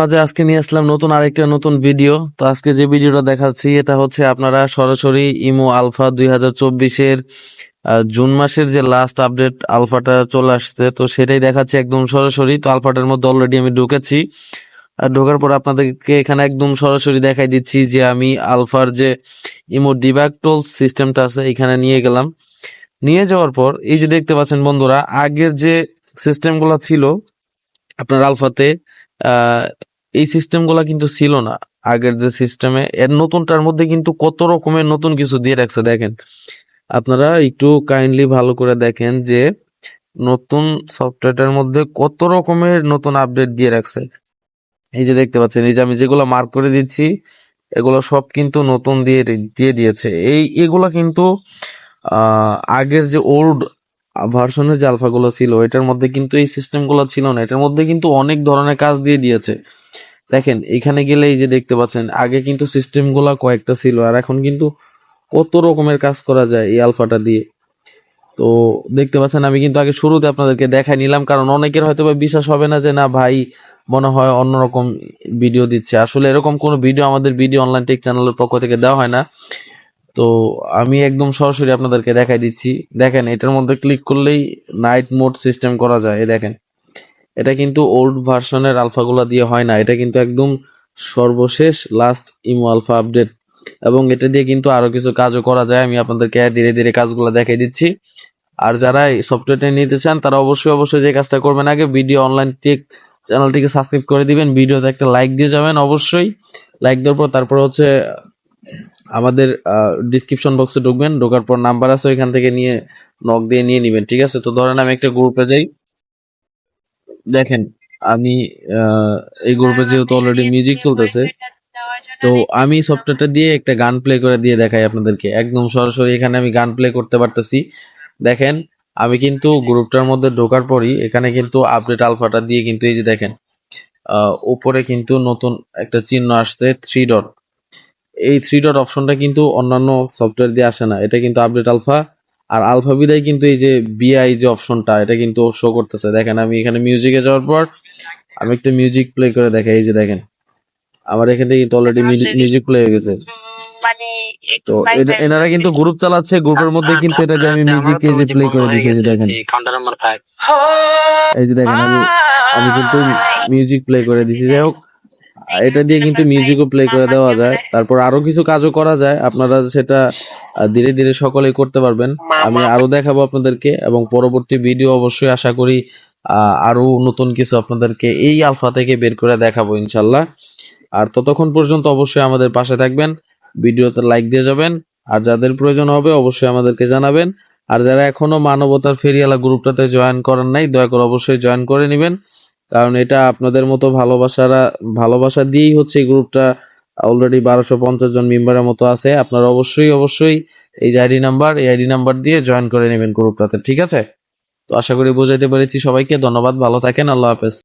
মাঝে আজকে নিয়ে আসলাম নতুন আরেকটা নতুন ভিডিও তো আজকে যে ভিডিওটা দেখাচ্ছি, এটা হচ্ছে আপনারা সরাসরি ইমো আলফা দুই হাজার চব্বিশের জুন মাসের যে লাস্ট আপডেট আলফাটা চলে আসছে, তো সেটাই দেখাচ্ছি একদম সরাসরি। তো আলফাটার মধ্যে অলরেডি আমি ঢুকেছি। আর ঢোকার পর আপনাদেরকে এখানে একদম সরাসরি দেখাই দিচ্ছি যে আমি আলফার যে ইমো ডিব্যাক টোল সিস্টেমটা আছে, এখানে নিয়ে গেলাম। নিয়ে যাওয়ার পর, এই যে দেখতে পাচ্ছেন বন্ধুরা, আগের যে সিস্টেমগুলো ছিল, আপনার আলফাতে এই সিস্টেমগুলো কিন্তু ছিল না। আগের যে সিস্টেমে এর নতুনটার মধ্যে কিন্তু কত রকমের নতুন কিছু দিয়ে রাখছে, দেখেন। আপনারা একটু কাইন্ডলি ভালো করে দেখেন যে, নতুন সফটওয়্যারটার মধ্যে কত রকমের নতুন আপডেট দিয়ে রাখছে। এই যে দেখতে পাচ্ছেন, এই যে আমি যেগুলো মার্ক করে দিচ্ছি, এগুলো সব কিন্তু নতুন দিয়ে দিয়ে দিয়েছে। এই, এগুলা কিন্তু আগের যে ওল্ড ভার্সনের যে আলফাগুলো ছিল, এটার মধ্যে কিন্তু এই সিস্টেমগুলো ছিল না। এটার মধ্যে কিন্তু অনেক ধরনের কাজ দিয়ে দিয়েছে। দেখেন, এখানে গেলে এই যে দেখতে পাচ্ছেন, আগে কিন্তু সিস্টেমগুলো কয়েকটা ছিল, আর এখন কিন্তু কত রকমের কাজ করা যায় এই আলফাটা দিয়ে। তো দেখতে পাচ্ছেন, আমি কিন্তু আগে শুরুতে আপনাদেরকে দেখাই নিলাম, কারণ অনেকের হয়তো বা বিশ্বাস হবে না যে, না ভাই, মনে হয় অন্যরকম ভিডিও দিচ্ছে। আসলে এরকম কোনো ভিডিও আমাদের ভিডিও অনলাইন টেক চ্যানেলের পক্ষ থেকে দেওয়া হয় না। তো আমি একদম সরাসরি আপনাদেরকে দেখাই দিচ্ছি। দেখেন, এটার মধ্যে ক্লিক করলেই নাইট মোড সিস্টেম করা যায় দেখেন। এটা কিন্তু ওল্ড ভার্সনের আলফাগুলা দিয়ে হয় না। এটা কিন্তু একদম সর্বশেষ লাস্ট ইমো আলফা আপডেট এবং এটা দিয়ে কিন্তু আরও কিছু কাজও করা যায়। আমি আপনাদেরকে ধীরে ধীরে কাজগুলো দেখাই দিচ্ছি। আর যারা এই সফটওয়্যারটা নিতে চান, তারা অবশ্যই অবশ্যই যে কাজটা করবেন আগে ভিডিও অনলাইন টেক চ্যানেলটিকে সাবস্ক্রাইব করে দিবেন। ভিডিওতে একটা লাইক দিয়ে যাবেন অবশ্যই। লাইক দেওয়ার পর তারপর হচ্ছে আমাদের ডিসক্রিপশন বক্সে ঢুকবেন। ঢোকার পর নাম্বার আছে, ওইখান থেকে নিয়ে নক দিয়ে নিয়ে নেবেন। ঠিক আছে? তো ধরেন আমি একটা গ্রুপে যাই। দেখেন, আমি এই গ্রুপে যেহেতু অলরেডি মিউজিক চলতেছে, তো আমি সফটওয়্যারটা দিয়ে একটা গান প্লে করে দিয়ে দেখাই আপনাদেরকে। একদম সরাসরি এখানে আমি গান প্লে করতে পারতেছি। দেখেন, আমি কিন্তু গ্রুপটার মধ্যে ঢোকার পরই এখানে কিন্তু আপডেট আলফাটা দিয়ে কিন্তু এই যে দেখেন উপরে কিন্তু নতুন একটা চিহ্ন আসছে থ্রি ডট এই থ্রি ডট অপশনটা কিন্তু অন্যান্য সফটওয়্যার দিয়ে আসে না। এটা কিন্তু আপডেট আলফা আর আলফা বিদায় কিন্তু এই যে বিআই যে অপশনটা এটা কিন্তু শো করতেছে। দেখেন আমি এখানে মিউজিকে যাওয়ার পর আমি একটা মিউজিক প্লে করে দেখাই এই যে দেখেন। আমার এখান থেকে কিন্তু অলরেডি মিউজিক প্লে হয়ে গেছে। মানে তো এনা- এনারা কিন্তু গ্রুপ চালাচ্ছে গ্রুপের মধ্যে কিন্তু এটা যে আমি মিউজিক এই যে প্লে করে দিয়েছি এই যে দেখেন। কাউন্টার নাম্বার ফাইভ এই যে দেখেন আমি আমি কিন্তু মিউজিক প্লে করে দিছি যাই হোক এটা দিয়ে কিন্তু মিউজিকও প্লে করে দেওয়া যায়। তারপর আরও কিছু কাজও করা যায়। আপনারা সেটা ধীরে ধীরে সকলেই করতে পারবেন। আমি আরও দেখাবো আপনাদেরকে এবং পরবর্তী ভিডিও অবশ্যই আশা করি আরও নতুন কিছু আপনাদেরকে এই আলফা থেকে বের করে দেখাবো ইনশাল্লাহ। আর ততক্ষণ পর্যন্ত অবশ্যই আমাদের পাশে থাকবেন। ভিডিওতে লাইক দিয়ে যাবেন। আর যাদের প্রয়োজন হবে অবশ্যই আমাদেরকে জানাবেন। আর যারা এখনও মানবতার ফেরিয়ালা গ্রুপটাতে জয়েন করেন নাই দয়া করে অবশ্যই জয়েন করে নেবেন। কারণ এটা আপনাদের মতো ভালোবাসারা, ভালোবাসা দিয়েই হচ্ছে এই গ্রুপটা অলরেডি বারোশো পঞ্চাশ জন মেম্বারের মতো আছে। আপনারা অবশ্যই অবশ্যই এই যে আইডি নাম্বার, এই আইডি নাম্বার দিয়ে জয়েন করে নেবেন গ্রুপটাতে, ঠিক আছে? তো আশা করি বোঝাইতে পেরেছি সবাইকে। ধন্যবাদ, ভালো থাকেন, আল্লাহ হাফেজ।